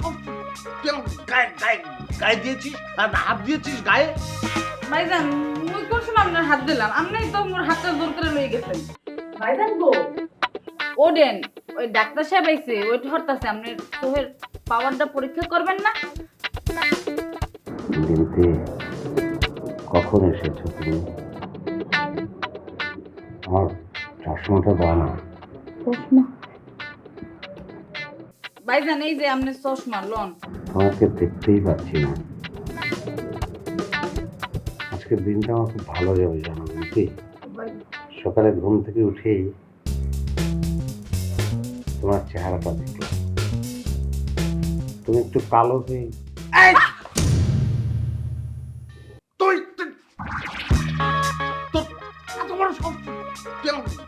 সব কেন গায়ে গায়ে গায়ে দিয়েছিস? আর হাত দিয়েছিস গায়ে? ভাইজান মুই কোন আপনার হাত দিলাম? আপনি তো মোর হাতটা জোর করে লয়ে গেছেন। ভাইজান গো। ওডেন ওই ডাক্তার সাহেব আইছে ওইটা হরতাছে আপনি তোহের পাওয়ারটা পরীক্ষা করবেন না? দিনতে কখন এসেছ তুমি? আমার চশমাটা দাও না। ভাইজান এই যে আপনি চশমা লন। তোমাকে দেখতেই পাচ্ছি না। আজকের দিনটা আমার খুব ভালো যাবে জানো দিনতে সকালে ঘুম থেকে উঠেই তোমার চেহারাটা দেখলাম। তুমি একটু কালো হয়ে! তুই সব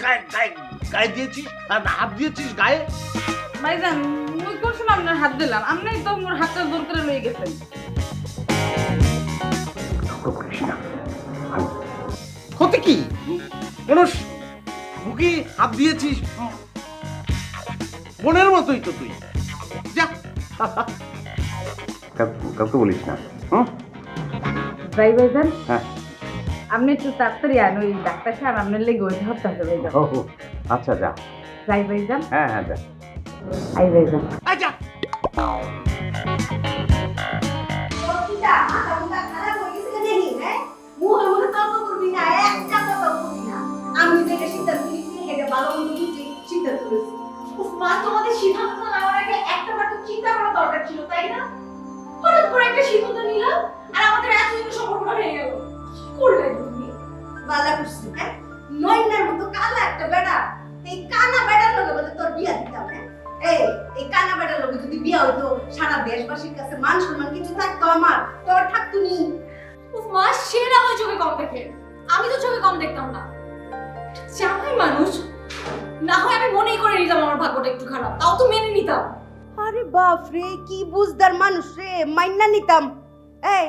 গায়ে গায়ে গায়ে দিয়েছিস? আর হাত দিয়েছিস গায়ে? ভাইজান কোন সময় আপনার হাত দিলাম? আপনি তো মোর হাতটা জোর করে লয়ে গেছেন হতে কি? মানুষ বুকে হাত দিয়েছিস? মনের মতোই তো তুই। যা। কাউ- কাউকে বলিস না হুম? ভাই ভাইজান হ্যাঁ। আপনি একটু তাড়াতাড়ি আন ওই ডাক্তার সাহেব আপনার লেগে ওইটা হরতাছে ভাইজান ও আচ্ছা যা। যাই ভাইজান হ্যাঁ হ্যাঁ যা। আই ভাইজান বুঝে সিদ্ধান্ত নেওয়ার আগে একটা চিন্তা করা দরকার ছিল, তাই না? হঠাৎ করে একটা সিদ্ধান্ত নিলাম বিয়া হইতো সারা দেশবাসীর কাছে মান সম্মান কিছু থাকতো আমার। তোর থাকতো নি। মা সেরা হয় চোখে কম দেখে। আমি তো চোখে কম দেখতাম না। জামাই মানুষ না হয় আমি মনেই করে নিতাম আমার ভাগ্যটা একটু খারাপ তাও তো মেনে নিতাম। আরে বাপ রে কি বুঝদার মানুষ রে মাইন্না নিতাম। এই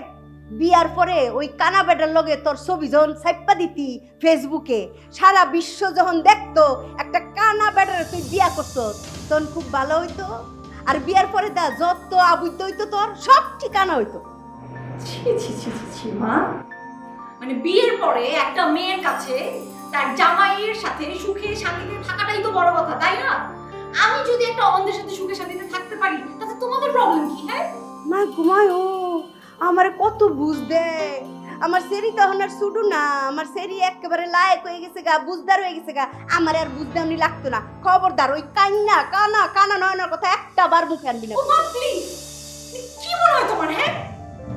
বিয়ার পরে ওই কানা বেটার লগে তোর ছবি যখন ছাইপ্পা দিতি ফেসবুকে সারা বিশ্ব যখন দেখতো একটা কানা বেটার তুই বিয়া করছ তখন খুব ভালো হইতো। আর বিয়ার পরে দা যত আবুদ্ধ হইতো তোর সব ঠিকানা হইতো। ছি ছি ছি ছি ছি মা। মানে বিয়ের পরে একটা মেয়ের কাছে তার জামাইয়ের সাথে সুখে শান্তিতে থাকাটাই তো বড় কথা তাই না? আমি যদি একটা অন্ধের সাথে সুখে শান্তিতে থাকতে পারি তাতে তোমাদের প্রবলেম কি হ্যাঁ? মা ঘুমায়। ও আমার কত বুঝ দে আমার সেরি তখন আর ছুটু না, আমার সেরি একেবারে লায়ক হয়ে গেছে গা, বুঝদার হয়ে গেছে গা। আমার আর বুঝতে আমি লাগতো না। খবরদার, ওই কান্না, কানা কানা নয় কথা একটা বার মুখে আনবি না। কি মনে হয় তোমার হ্যাঁ?